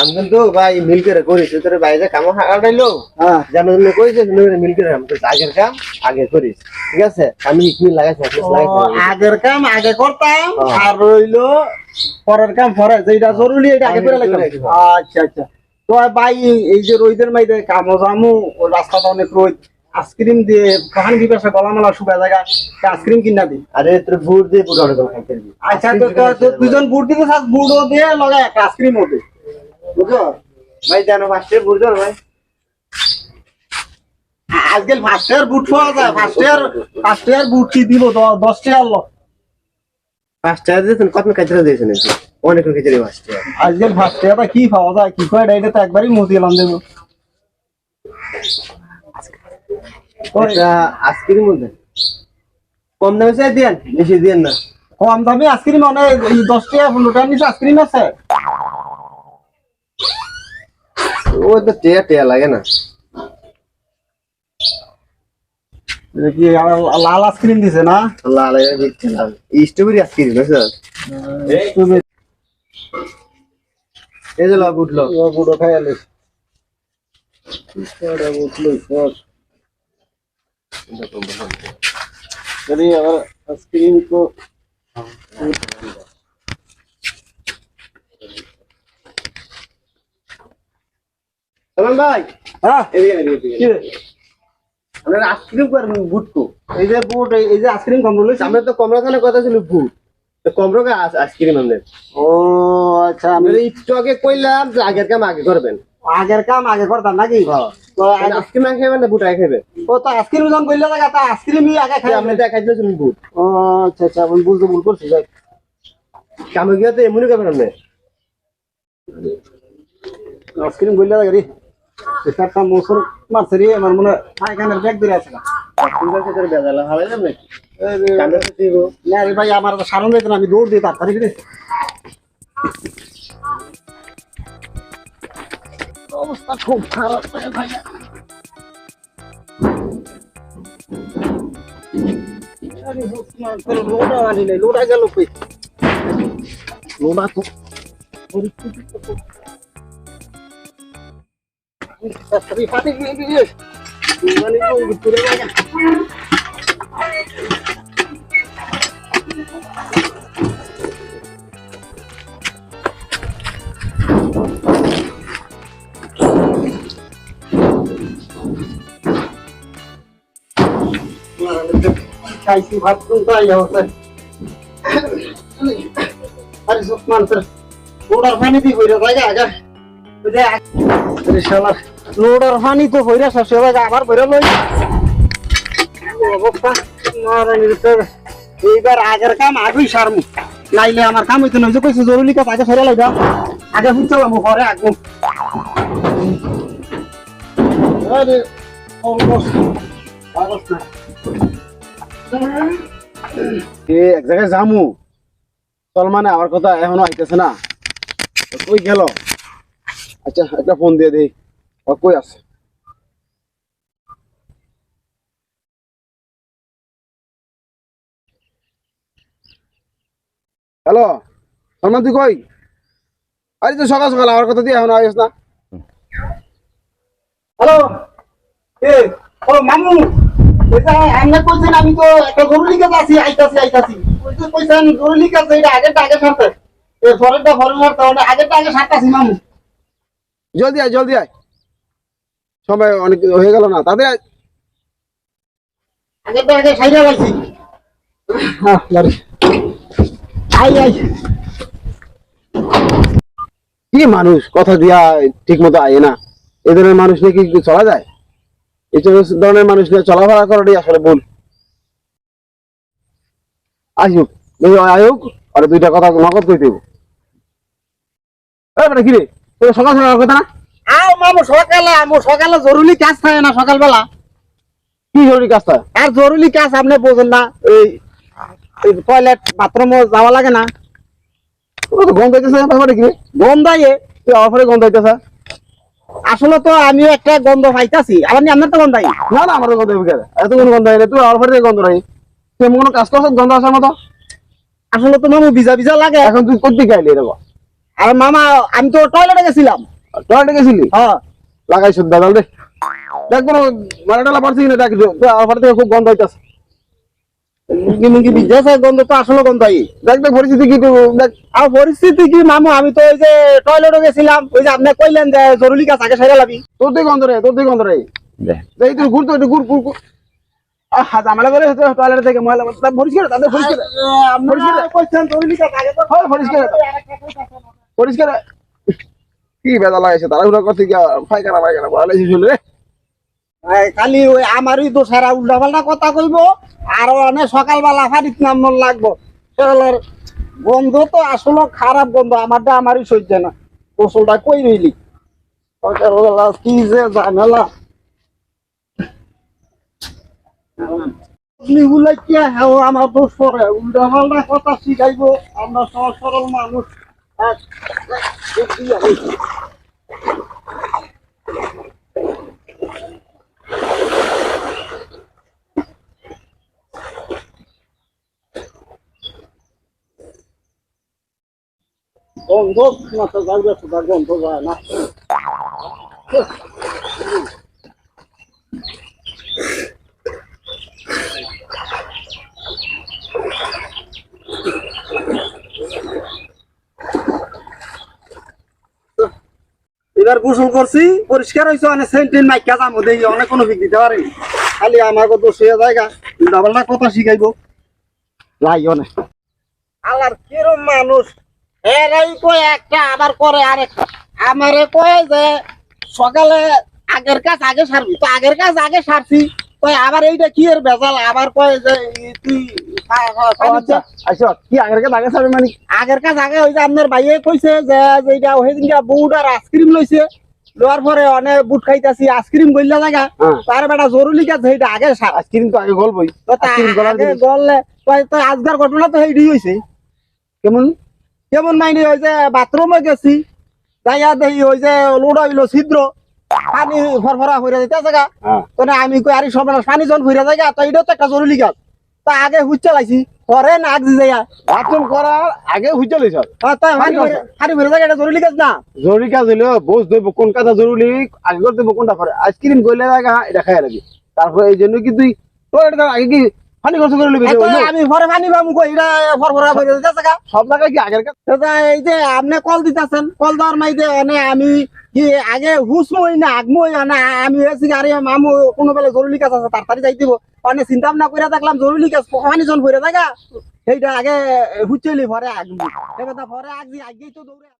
কাম কিন্তু ভাই মিল করে করিস তোর বাইরে কাম হাঁটাইলো হ্যাঁ। জানো তুমি কইছে তুমি মিল করে কাম করিস আগের কাম আগে করিস ঠিক আছে? আমি লাগাইছি লাগাইছি আগের কাম আগে করতাম। আর রইল পরের কাম পরে যেটা জরুরি এটা আগে আগে করে। করে আচ্ছা আচ্ছা। তো ভাই এই যে কামো জামু ও রাস্তাটা অনেক রোদ আইসক্রিম দিয়ে কাহান বিকাশে গলা মালা শুকা জায়গা আইসক্রিম কিনা দি আরে তোর বুট দিয়ে বুট অর্ডার করে খাইতে আচ্ছা তো দুজন বুট দিতে বুটও দিয়ে লগা একটা আইসক্রিমও দে। ভাই জানো ভাই। আজকাল বুট পাওয়া যায়। বুট কি দিব? দ- দশ টাকা লো। ফার্স্ট দিয়েছেন কত কাজরা দিয়েছেন অনেক কিছু ফার্স্ট আজকাল ফার্স্ট কি পাওয়া যায়? কি কয়? এটা তো একবারই মতি এলাম দেবো। ওটা মধ্যে। কম দামে চাই বেশি দিয়েন না। কম দামি আইসক্রিম অনেক দশ টাকা পনেরো টাকা নিচে আইসক্রিম আছে ও তো টেয়া টেয়া লাগে না। কি লাল আইসক্রিম দিছে না? লাল স্ট্রবেরি আইসক্রিম বুঝছ? এই যে লাভ উঠল। বুড়ো খাই আলে। উঠল সব আইসক্রিম তো সালমান ভাই। হ্যাঁ? আপনার আইসক্রিম করবেন বুটকো এই যে বুট এই- যে আইসক্রিম আমরা তো কমরা কথা ছিল বুট তো কমরা কা আইসক্রিম আমাদের ও আচ্ছা আমি আমরা কইলাম যে আগের কাম আগে করবেন। আগের কাম আগে করতাম নাকি? তো আগে- আইসক্রিম আগে খাবেন না বুট আগে খাবেন ও তো আইসক্রিম যখন করলে জায়গা তা আইসক্রিমই আগে খাই আপনি দেখাইছিলেন বুট ও আচ্ছা আচ্ছা আমি বুঝতে ভুল করছি যাই। কামে গিয়ে তো এমনই করবেন আপনি। আইসক্রিম করলে জায়গা রে। একটা মোসর মারছে রে আমার মনে হয় পায়খানার ব্যাগ ধরে আছে না। ভাই আমার সারণ দিত আমি দৌড় দিই তাড়াতাড়ি অবস্থা খুব খারাপ ভাই। লোডা আনি নাই, লোডা গেল কই? লোডা তো পরিস্থিতি তো খুব- তাড়াতাড়ি ফাটি গিয়ে দিয়ে মানে কোন ভিতরে লাগা খাইছি ভাত কোনটা ইয়া হচ্ছে আরে সুসমান স্যার লোডার পানি দি হইরা জায়গা আগা ওই যে আরে শালা লোডার পানি আমার কাম হইতো জরুরি কাজ আগে সরে লাইবা। আগে আরে, অলমোস্ট। অবস্থা। এ, এক জায়গায় যামু। মানে আমার কথা এখনও আইতেছে না। কই গেল? আচ্ছা একটা ফোন দিয়ে দেই। কই আছে? হ্যালো, সলমান, তুই কই? আরে তো সকাল সকাল, আমার কথা দিয়ে এখনও আইস না। হ্যালো, এ, ও মামু আমি তো একটা জরুরি কাজ আছি, আইতাছি আইতাছি। ওইটা কইছেন জরুরি কাজ এটা আগেরটা আগে সারতে এর পরেরটা পরে সারতে ওটা আগেরটা আগে সারতাছি, মামু। জলদি আয় জলদি আয়। সময় অনেক হয়ে গেল না তাদের কি মানুষ কথা দিয়া ঠিক মতো আয় না। এ ধরনের মানুষ নিয়ে কি চলা যায়? এই ধরনের মানুষ নিয়ে চলাফেরা করাটাই আসলে ভুল। আসুক আয়ুক আর দুইটা কথা নগদ করে দেবো? কি রে? সকাল সকাল কথা না? আও মামু সকালে আমু সকালে জরুরি কাজ থাকে না সকালবেলা। কি জরুরি কাজটা আর জরুরি কাজ আপনি বোঝেন না এই টয়লেট বাথরুমে যাওয়া লাগে না। ও তো গন্ধ হইতেছে ব্যাপারে কি? গন্ধাইয়ে তুই আমার পরে গন্ধ হইতেছে আসলে তো আমিও একটা গন্ধ পাইতাছি। আবার আপনার তো গন্ধাই না না আমার গন্ধ এত কোনো গন্ধ না তুই আমার পরে গন্ধ নাই। এমন কোনো কাজ করছিস গন্ধ আসার মতো? আসলে তো মামু ভিজা ভিজা লাগে। এখন তুই করতে গাইলি এরকম আর মামা আমি তো টয়লেটে গেছিলাম। টয়লেটে গেছিলি? হ্যাঁ। লাগাইছ দাদা রে। দেখ কোনো মানে পারছি কিনা দেখ আমার থেকে খুব গন্ধ হইতাছে গন্ধ তো আসলে গন্ধাই। দেখ দেখ পরিস্থিতি কি দেখ। আর পরিস্থিতি কি মামু আমি তো ওই যে টয়লেটে গেছিলাম ওই যে আপনি কইলেন যে জরুরি কাজ আগে সেরে লাবি। তোর তুই গন্ধ রে তোর তুই গন্ধ রে। দেখ তুই ঘুর তো একটু ঘুর ঘুর ঝামেলা করে টয়লেট থেকে ময়লা তা পরিষ্কার তাদের পরিষ্কার। আপনারা কইছেন জরুরি কাজ আগে তো পরিষ্কার। পরিষ্কার কি বেদা লাগাইছে তারা করতে গিয়া পায়খানা পায়খানা বলা খালি ওই আমারই সারা উল্টা পাল্টা কথা কইব, আর অনেক সকালবেলা ফারিত নাম লাগবো। গন্ধ তো আসলে খারাপ গন্ধ, আমারটা আমারই সহ্য না। গোসলটা কই রইলি? কি যে এগুলা কি আমার তো সরে উল্টা পাল্টা কথা শিখাইবো, আমরা সহজ সরল মানুষ। আর দেখি আমি। গন্ধ মাথা যাবে সেটা গন্ধ যায় না এবার গোসল করছি, পরিষ্কার হয়েছে অনেক সেন্টিন মাইকা যাব, দেখি অনেক কোনো বিক দিতে পারি। খালি আমাকে দোষ হয়ে জায়গা ডাবলটা কথা শিখাইবো। লাই, অনেক। আল্লাহর কিরম মানুষ? এরাই কয় একটা, আবার করে আরেকটা আমারে কয় যে, সকালে আগের কাজ আগে সারবি, তো আগের কাজ আগে সারছি। কয় আবার এইটা কি এর বেজাল আবার কয় যে তুই পা- পানি আচ্ছা। আচ্ছা আগের মানে? কাজ আগে ওই যে আপনার ভাইয়ে কইছে যে যেটা ওই দিনকে বুট আর আইসক্রিম লইছে। লোয়ার পরে অনেক বুট খাইতাছি আইসক্রিম গইলা জায়গা। হ্যাঁ। তার বেটা জরুরি কাজ সেইটা আগে আইসক্রিম তো। গললে তো আজকের ঘটনা তো সেইটাই হইছে। কেমন? কেমন মাইনি ওই যে বাথরুমে গেছি যাইয়া দেখি ওই যে লোড়া হইল ছিদ্র। পানি ফরফরা হইরা দিতেছে গা হ্যাঁ তো না আমি কই আরে সব পানি জন হইরা যায় গা তো এটাও তো একটা জরুরি কাজ তা আগে লাইছি পরে না আগ যাইয়া বাথরুম করার আগে হুইচে লইছ ভরে- যায় এটা জরুরি কাজ না? জরুরি কাজ হইল বোঝ দেব কোন কাজটা জরুরি আগে করতে কোনটা পরে আইসক্রিম গইলে জায়গা এটা খাই লাগি। তারপরে এই জন্য কি তুই তোর এটা আগে কি পানি খরচ করে লবি? আমি ঘরে পানি পাবো কই এটা ফরফরা হইরা দিতেছে গা সব জায়গায় কি আগের কাজ? এই যে আপনি কল দিতেছেন কল দেওয়ার মাইতে মানে আমি কি আগে হুস মই না আগ না আমি আরে মামু কোনো বেলা জরুরি কাজ আছে তাড়াতাড়ি যাই দিব অনেক চিন্তা ভাবনা করে দেখলাম জরুরি কাজ পানি জন ভরে জায়গা। সেইটা আগে হুচলি ভরে আগ এবার ভরে আগ আগেই তো দৌড়ে